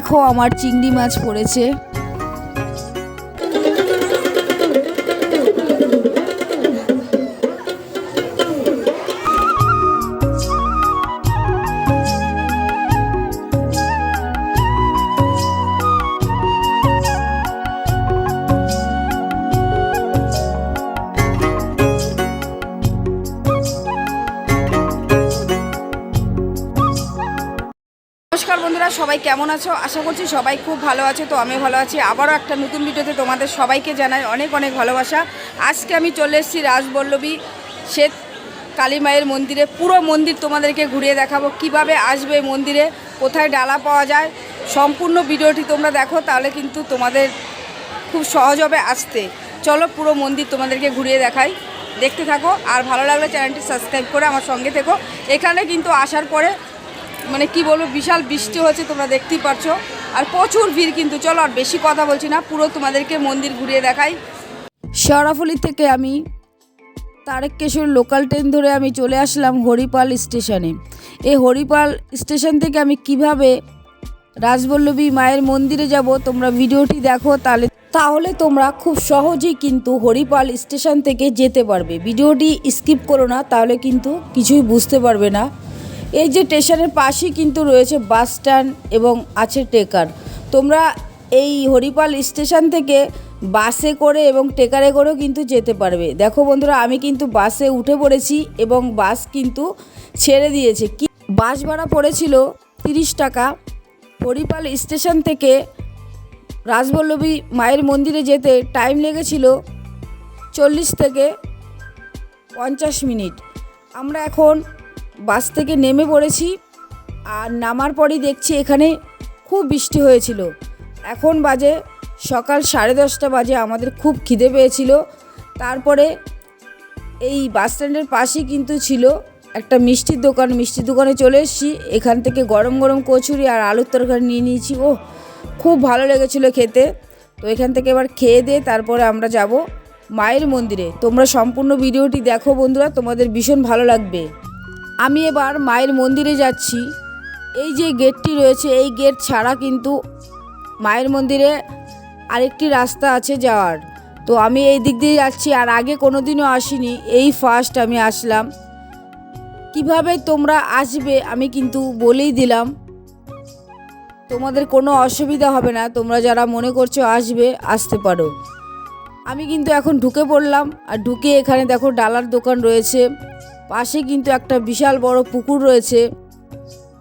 দেখো আমার চিংড়ি মাছ পড়েছে। সবাই কেমন আছো? আশা করছি সবাই খুব ভালো আছে, তো আমি ভালো আছি। আবারও একটা নতুন ভিডিওতে তোমাদের সবাইকে জানাই অনেক অনেক ভালোবাসা। আজকে আমি চলে এসেছি রাজবল্লভী শ্বেত কালী মায়ের মন্দিরে। পুরো মন্দির তোমাদেরকে ঘুরিয়ে দেখাবো, কীভাবে আসবে মন্দিরে, কোথায় ডালা পাওয়া যায়। সম্পূর্ণ ভিডিওটি তোমরা দেখো, তাহলে কিন্তু তোমাদের খুব সহজ হবে আসতে। চলো পুরো মন্দির তোমাদেরকে ঘুরিয়ে দেখাই। দেখতে থাকো, আর ভালো লাগলে চ্যানেলটি সাবস্ক্রাইব করে আমার সঙ্গে থেকো। এখানে কিন্তু আসার পরে মানে কি বলব, বিশাল বৃষ্টি হচ্ছে, তোমরা দেখতেই পারছ। আর প্রচুর ভিড় কিন্তু, চলো আর বেশি কথা বলছি না, পুরো তোমাদেরকে মন্দির ঘুরিয়ে দেখাই। শেওড়াফুলি থেকে আমি তারেকেশ্বর লোকাল ট্রেন ধরে আমি চলে আসলাম হরিপাল স্টেশনে। এই হরিপাল স্টেশন থেকে আমি কীভাবে রাজবল্লভী মায়ের মন্দিরে যাব, তোমরা ভিডিওটি দেখো, তাহলে তাহলে তোমরা খুব সহজেই কিন্তু হরিপাল স্টেশন থেকে যেতে পারবে। ভিডিওটি স্কিপ করো না, তাহলে কিন্তু কিছুই বুঝতে পারবে না। এই যে স্টেশনের পাশেই কিন্তু রয়েছে বাস স্ট্যান্ড এবং আছে টেকার। তোমরা এই হরিপাল স্টেশন থেকে বাসে করে এবং টেকারে করেও কিন্তু যেতে পারবে। দেখো বন্ধুরা, আমি কিন্তু বাসে উঠে পড়েছি এবং বাস কিন্তু ছেড়ে দিয়েছে। কি বাস ভাড়া পড়েছিল তিরিশ টাকা। হরিপাল স্টেশন থেকে রাজবল্লভী মায়ের মন্দিরে যেতে টাইম লেগেছিল চল্লিশ থেকে পঞ্চাশ মিনিট। আমরা এখন বাস থেকে নেমে পড়েছি আর নামার পরই দেখছি এখানে খুব বৃষ্টি হয়েছিল। এখন বাজে সকাল সাড়ে দশটা বাজে, আমাদের খুব খিদে পেয়েছিল। তারপরে এই বাস স্ট্যান্ডের পাশেই কিন্তু ছিল একটা মিষ্টির দোকান। মিষ্টির দোকানে চলে এসেছি, এখান থেকে গরম গরম কচুরি আর আলুর তরকারি নিয়ে নিয়েছি। ও খুব ভালো লেগেছিলো খেতে। তো এখান থেকে এবার খেয়ে দিয়ে তারপরে আমরা যাব মায়ের মন্দিরে। তোমরা সম্পূর্ণ ভিডিওটি দেখো বন্ধুরা, তোমাদের ভীষণ ভালো লাগবে। আমি এবার মায়ের মন্দিরে যাচ্ছি। এই যে গেটটি রয়েছে, এই গেট ছাড়া কিন্তু মায়ের মন্দিরে আরেকটি রাস্তা আছে যাওয়ার। তো আমি এই দিক দিয়ে যাচ্ছি, আর আগে কোনো দিনও আসিনি। এই ফার্স্ট আমি আসলাম। কীভাবে তোমরা আসবে আমি কিন্তু বলেই দিলাম। তোমাদের কোনো অসুবিধা হবে না, তোমরা যারা মনে করছ আসবে, আসতে পারো। আমি কিন্তু এখন ঢুকে পড়লাম, আর ঢুকে এখানে দেখো ডালার দোকান রয়েছে। পাশে কিন্তু একটা বিশাল বড় পুকুর রয়েছে।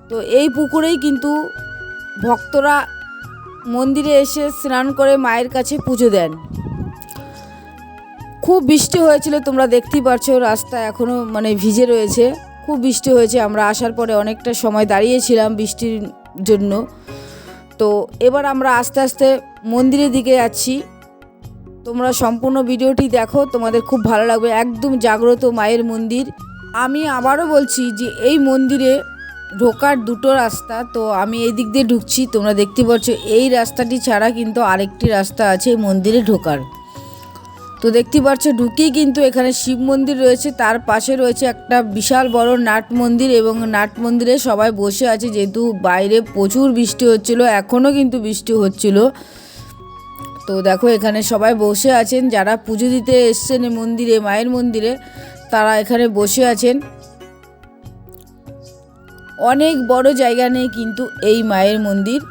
তো এই পুকুরেই কিন্তু ভক্তরা মন্দিরে এসে স্নান করে মায়ের কাছে পুজো দেন। খুব বৃষ্টি হয়েছিল, তোমরা দেখতেই পারছ, রাস্তা এখনও মানে ভিজে রয়েছে। খুব বৃষ্টি হয়েছে, আমরা আসার পরে অনেকটা সময় দাঁড়িয়েছিলাম বৃষ্টির জন্য। তো এবার আমরা আস্তে আস্তে মন্দিরের দিকে যাচ্ছি। তোমরা সম্পূর্ণ ভিডিওটি দেখো, তোমাদের খুব ভালো লাগবে। একদম জাগ্রত মায়ের মন্দির। আমি আবারও বলছি যে এই মন্দিরে ঢোকার দুটো রাস্তা, তো আমি এই দিক দিয়ে ঢুকছি, তোমরা দেখতে পাচ্ছ এই রাস্তাটি ছাড়া কিন্তু আরেকটি রাস্তা আছে এই মন্দিরে ঢোকার। তো দেখতে পাচ্ছ ঢুকেই কিন্তু এখানে শিব মন্দির রয়েছে, তার পাশে রয়েছে একটা বিশাল বড় নাট মন্দির এবং নাট মন্দিরে সবাই বসে আছে, যেহেতু বাইরে প্রচুর বৃষ্টি হচ্ছিল, এখনও কিন্তু বৃষ্টি হচ্ছিল। তো দেখো এখানে সবাই বসে আছেন, যারা পুজো দিতে এসছেন মন্দিরে, মায়ের মন্দিরে তারা এখানে বসে আছেন। অনেক বড় জায়গা নেই কিন্তু এই মায়ের মন্দির।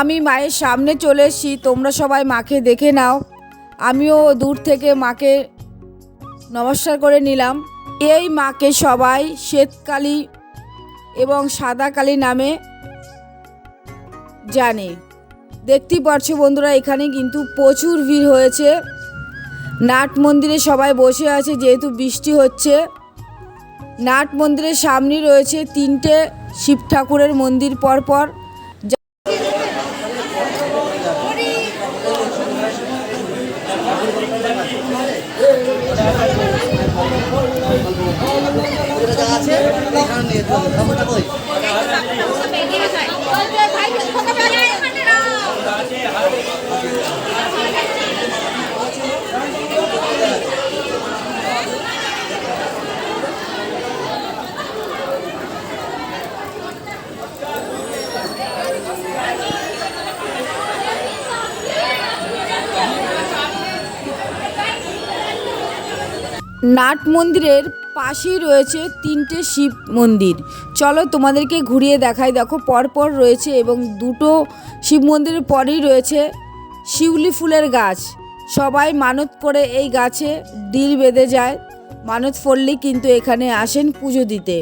আমি মায়ের সামনে চলে এসেছি, তোমরা সবাই মাকে দেখে নাও। আমিও দূর থেকে মাকে নমস্কার করে নিলাম। এই মাকে সবাই শ্বেতকালী এবং সাদা কালী নামে জানে। দেখতেই পারছ বন্ধুরা, এখানে কিন্তু প্রচুর ভিড় হয়েছে। নাট মন্দিরে সবাই বসে আছে, যেহেতু বৃষ্টি হচ্ছে। নাট মন্দিরের সামনে রয়েছে তিনটে শিব ঠাকুরের মন্দির পরপর। নাট মন্দিরের পাশেই রয়েছে তিনটে শিব মন্দির। চলো তোমাদেরকে ঘুরিয়ে দেখাই। দেখো, পরপর রয়েছে এবং দুটো শিব মন্দিরের পরেই রয়েছে শিউলি ফুলের গাছ। সবাই মানত করে এই গাছে ডিল বেঁধে যায়। মানত ফললেই কিন্তু এখানে আসেন পুজো দিতে।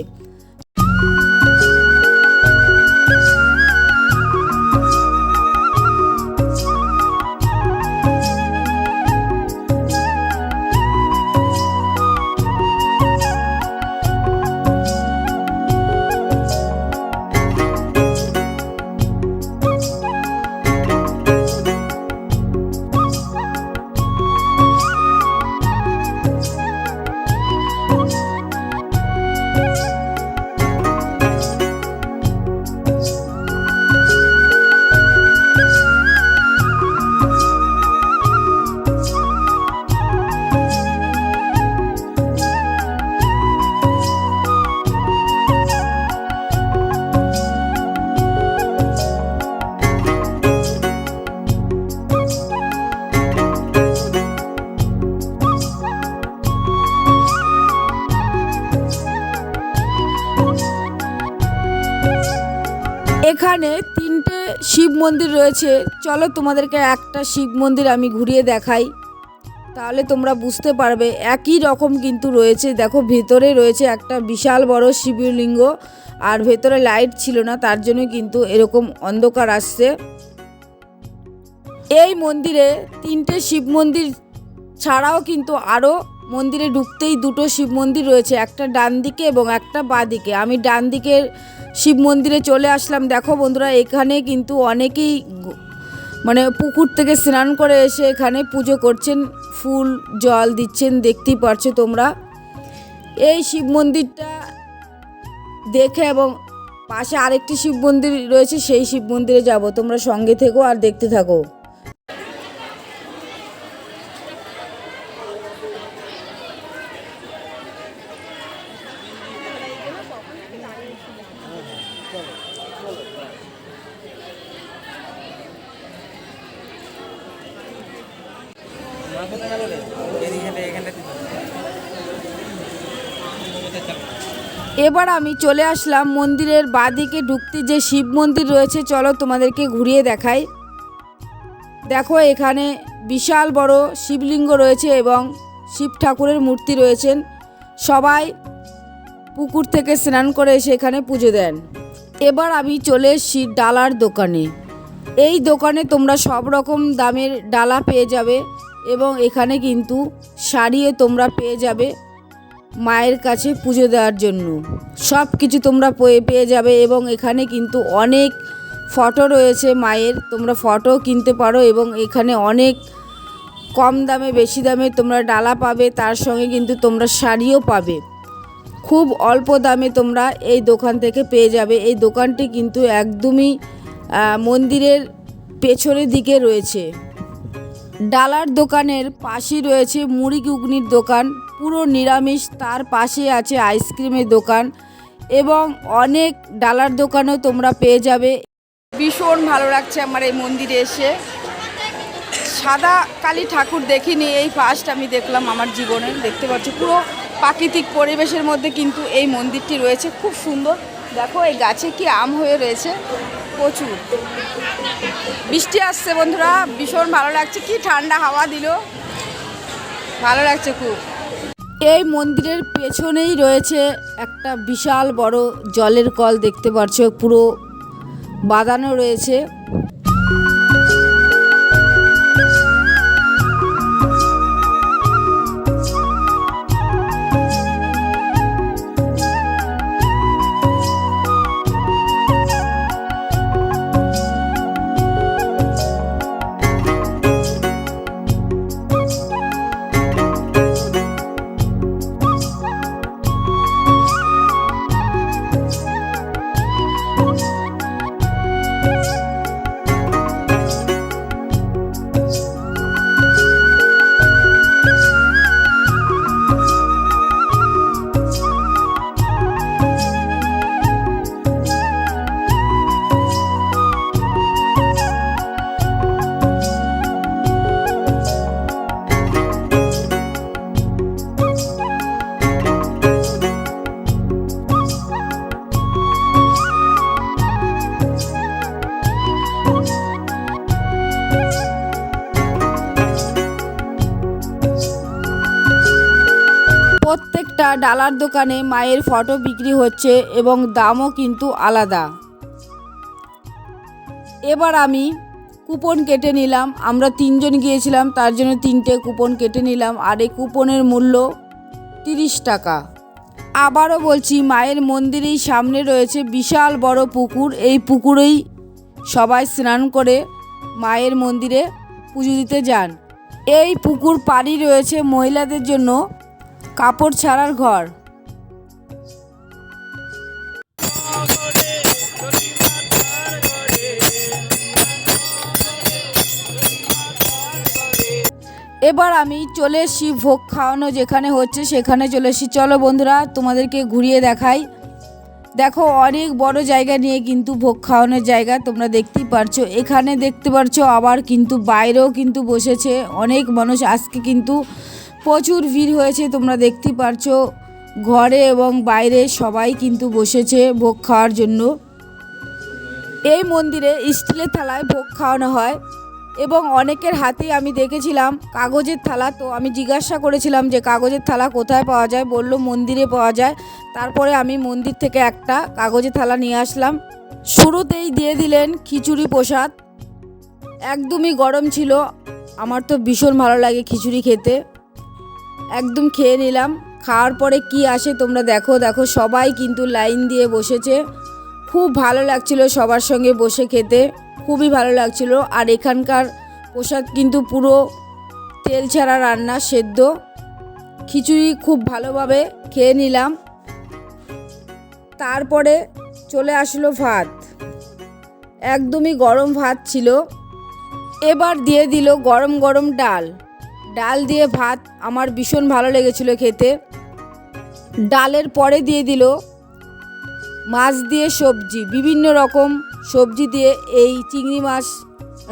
মন্দির রয়েছে। চলো তোমাদেরকে একটা শিব মন্দির আমি ঘুরিয়ে দেখাই। তাহলে তোমরা বুঝতে পারবে, একই রকম কিন্তু রয়েছে। দেখো, ভেতরে রয়েছে একটা বিশাল বড় শিবলিঙ্গ আর ভেতরে লাইট ছিল না, তার জন্য কিন্তু এরকম অন্ধকার আসছে। এই মন্দিরে তিনটে শিব মন্দির ছাড়াও কিন্তু আরও মন্দিরে ঢুকতেই দুটো শিব মন্দির রয়েছে, একটা ডান দিকে এবং একটা বাঁ দিকে। আমি ডান দিকের শিব মন্দিরে চলে আসলাম। দেখো বন্ধুরা, এখানে কিন্তু অনেকেই মানে পুকুর থেকে স্নান করে এসে এখানে পুজো করছেন, ফুল, জল দিচ্ছেন, দেখতেই পারছ তোমরা। এই শিব মন্দিরটা দেখে এবং পাশে আরেকটি শিব মন্দির রয়েছে, সেই শিব মন্দিরে যাব। তোমরা সঙ্গে থেকো আর দেখতে থাকো। এবার আমি চলে আসলাম মন্দিরের বাঁদিকে ঢুকতে যে শিব মন্দির রয়েছে, চলো তোমাদেরকে ঘুরিয়ে দেখাই। দেখো এখানে বিশাল বড় শিবলিঙ্গ রয়েছে এবং শিব ঠাকুরের মূর্তি রয়েছেন। সবাই পুকুর থেকে স্নান করে এসে এখানে পুজো দেন। এবার আমি চলে এসেছি ডালার দোকানে। এই দোকানে তোমরা সব রকম দামের ডালা পেয়ে যাবে এবং এখানে কিন্তু শাড়িও তোমরা পেয়ে যাবে। মায়ের কাছে পুজো দেওয়ার জন্য। সব কিছু তোমরা পেয়ে পেয়ে যাবে এবং এখানে কিন্তু অনেক ফটো রয়েছে মায়ের। তোমরা ফটো কিনতে পারো এবং এখানে অনেক কম দামে, বেশি দামে তোমরা ডালা পাবে, তার সঙ্গে কিন্তু তোমরা শাড়িও পাবে। খুব অল্প দামে তোমরা এই দোকান থেকে পেয়ে যাবে। এই দোকানটি কিন্তু একদমই মন্দিরের পেছনের দিকে রয়েছে। ডালার দোকানের পাশেই রয়েছে মুড়ি ঘুগনির দোকান। পুরো নিরামিষ, তার পাশে আছে আইসক্রিমের দোকান এবং অনেক ডালার দোকানও তোমরা পেয়ে যাবে। ভীষণ ভালো লাগছে আমার এই মন্দিরে এসে। সাদা কালী ঠাকুর দেখিনি, এই ফার্স্ট আমি দেখলাম আমার জীবনে। দেখতে পাচ্ছি, পুরো প্রাকৃতিক পরিবেশের মধ্যে কিন্তু এই মন্দিরটি রয়েছে, খুব সুন্দর। দেখো, এই গাছে কি আম হয়ে রয়েছে, প্রচুর। বৃষ্টি আসছে বন্ধুরা, ভীষণ ভালো লাগছে, কি ঠান্ডা হাওয়া দিল। ভালো লাগছে খুব। এই মন্দিরের পেছনেই রয়েছে একটা বিশাল বড় জলের কল দেখতে পারছ পুরো বাঁধানো রয়েছে। ডালার দোকানে মায়ের ফটো বিক্রি হচ্ছে এবং দামও কিন্তু আলাদা। এবার আমি কুপন কেটে নিলাম। আমরা তিনজন গিয়েছিলাম, তার জন্য তিনটে কুপন কেটে নিলাম আর এই কুপনের মূল্য তিরিশ টাকা। আবারও বলছি, মায়ের মন্দিরেই সামনে রয়েছে বিশাল বড় পুকুর। এই পুকুরেই সবাই স্নান করে মায়ের মন্দিরে পুজো দিতে যান। এই পুকুর পাড়ি রয়েছে মহিলাদের জন্য কাপড় ছাড়ার ঘর। এবার আমি চলে এসেছি ভোগ খাওয়ানো, যেখানে হচ্ছে সেখানে চলে এসেছি। চলো বন্ধুরা, তোমাদেরকে ঘুরিয়ে দেখাই। দেখো, অনেক বড় জায়গা নিয়ে কিন্তু ভোগ খাওয়ানোর জায়গা তোমরা দেখতেই পারছ। এখানে দেখতে পারছ আবার কিন্তু বাইরেও কিন্তু বসেছে অনেক মানুষ। আজকে কিন্তু প্রচুর ভিড় হয়েছে, তোমরা দেখতে পারছ। ঘরে এবং বাইরে সবাই কিন্তু বসেছে ভোগ খাওয়ার জন্য। এই মন্দিরে স্টিলের থালায় ভোগ খাওয়ানো হয় এবং অনেকের হাতেই আমি দেখেছিলাম কাগজের থালা। তো আমি জিজ্ঞাসা করেছিলাম যে কাগজের থালা কোথায় পাওয়া যায়? বলল মন্দিরে পাওয়া যায়। তারপরে আমি মন্দির থেকে একটা কাগজের থালা নিয়ে আসলাম। শুরুতেই দিয়ে দিলেন খিচুড়ি প্রসাদ। একদমই গরম ছিল। আমার তো ভীষণ ভালো লাগে খিচুড়ি খেতে। একদম খেয়ে নিলাম। খাওয়ার পরে কি আসে তোমরা দেখো দেখো সবাই কিন্তু লাইন দিয়ে বসেছে। খুব ভালো লাগছিল সবার সঙ্গে বসে খেতে, খুবই ভালো লাগছিল। আর এখানকার প্রসাদ কিন্তু পুরো তেল ছাড়া রান্না, সেদ্ধ। খিচুড়ি খুব ভালোভাবে খেয়ে নিলাম। তারপরে চলে আসলো ভাত। একদমই গরম ভাত ছিল। এবার দিয়ে দিল গরম গরম ডাল। ডাল দিয়ে ভাত আমার ভীষণ ভালো লেগেছিল খেতে। ডালের পরে দিয়ে দিল মাছ দিয়ে সবজি, বিভিন্ন রকম সবজি দিয়ে এই চিংড়ি মাছ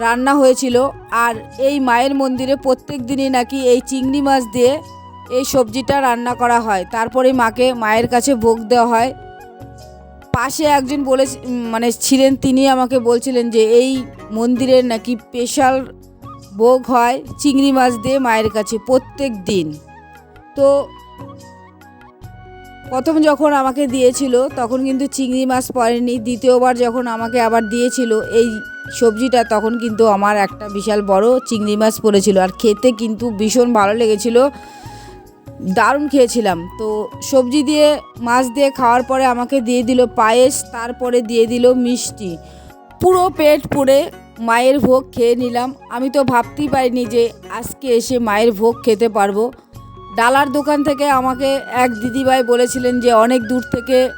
রান্না হয়েছিল। আর এই মায়ের মন্দিরে প্রত্যেক দিনই নাকি এই চিংড়ি মাছ দিয়ে এই সবজিটা রান্না করা হয়। তারপরে মাকে মায়ের কাছে ভোগ দেওয়া হয়। পাশে একজন বলে মানে ছিলেন, তিনি আমাকে বলছিলেন যে এই মন্দিরের নাকি স্পেশাল ভোগ হয় চিংড়ি মাছ দিয়ে মায়ের কাছে প্রত্যেক দিন। তো প্রথম যখন আমাকে দিয়েছিল, তখন কিন্তু চিংড়ি মাছ পড়েনি। দ্বিতীয়বার যখন আমাকে আবার দিয়েছিল এই সবজিটা, তখন কিন্তু আমার একটা বিশাল বড় চিংড়ি মাছ পড়েছিল। আর খেতে কিন্তু ভীষণ ভালো লেগেছিল। দারুণ খেয়েছিলাম। তো সবজি দিয়ে, মাছ দিয়ে খাওয়ার পরে আমাকে দিয়ে দিল পায়েস, তারপরে দিয়ে দিল মিষ্টি। পুরো পেট পুড়ে মায়ের ভোগ খেয়ে নিলাম। আমি তো ভাবতেই পারিনি যে আজকে এসে মায়ের ভোগ খেতে পারব। ডালার দোকান থেকে আমাকে এক দিদিভাই বলেছিলেন যে, অনেক দূর থেকে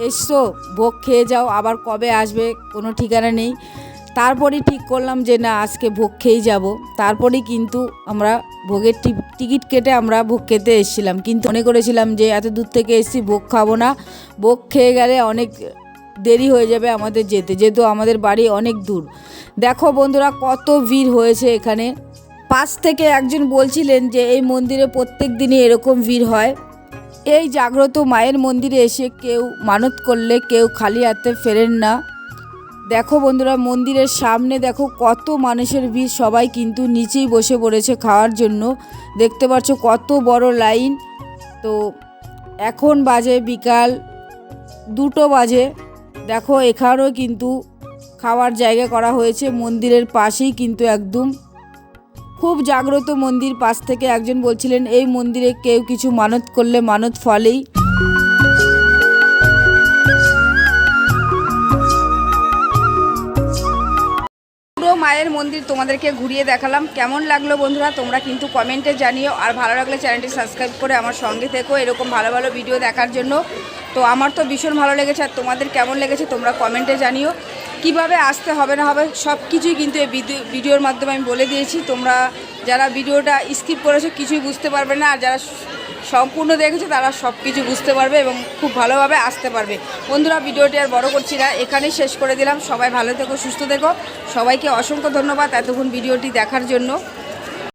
এসছো, ভোগ খেয়ে যাও, আবার কবে আসবে, কোনো ঠিকানা নেই। তারপরেই ঠিক করলাম যে, না, আজকে ভোগ খেয়েই যাব। তারপরেই কিন্তু আমরা ভোগের টিকিট কেটে আমরা ভোগ খেতে এসেছিলাম। কিন্তু মনে করেছিলাম যে, এত দূর থেকে এসেছি, ভোগ খাব না। ভোগ খেয়ে গেলে অনেক দেরি হয়ে যাবে আমাদের যেতে, যেহেতু আমাদের বাড়ি অনেক দূর। দেখো বন্ধুরা কত ভিড় হয়েছে এখানে। পাশ থেকে একজন বলছিলেন যে এই মন্দিরে প্রত্যেক দিনই এরকম ভিড় হয়। এই জাগ্রত মায়ের মন্দিরে এসে কেউ মানত করলে, কেউ খালি হাতে ফেরেন না। দেখো বন্ধুরা মন্দিরের সামনে দেখো কত মানুষের ভিড়, সবাই কিন্তু নিচেই বসে পড়েছে খাওয়ার জন্য। দেখতে পাচ্ছ কত বড় লাইন। তো এখন বাজে বিকাল দুটো বাজে। দেখো, এখানেও কিন্তু খাওয়ার জায়গা করা হয়েছে, মন্দিরের পাশেই কিন্তু একদম। খুব জাগ্রত মন্দির, পাশ থেকে একজন বলছিলেন, এই মন্দিরে কেউ কিছু মানত করলে মানত ফলেই। পুরো মায়ের মন্দির তোমাদেরকে ঘুরিয়ে দেখালাম। কেমন লাগল বন্ধুরা, তোমরা কিন্তু কমেন্টে জানিও। আর ভালো লাগলে চ্যানেলটি সাবস্ক্রাইব করে আমার সঙ্গে থেকো। এরকম ভালো ভালো ভিডিও দেখার জন্য তো আমার তো ভীষণ ভালো লেগেছে আর তোমাদের কেমন লেগেছে তোমরা কমেন্টে জানিও। কীভাবে আসতে হবে না হবে সব কিছুই কিন্তু এই ভিডিও, ভিডিওর মাধ্যমে আমি বলে দিয়েছি। তোমরা যারা ভিডিওটা স্কিপ করেছ কিছুই বুঝতে পারবে না, আর যারা সম্পূর্ণ দেখেছ তারা সব কিছু বুঝতে পারবে এবং খুব ভালোভাবে আসতে পারবে। বন্ধুরা, ভিডিওটি আর বড় করছি না, এখানেই শেষ করে দিলাম। সবাই ভালো থেকো, সুস্থ থেকো। সবাইকে অসংখ্য ধন্যবাদ এতক্ষণ ভিডিওটি দেখার জন্য।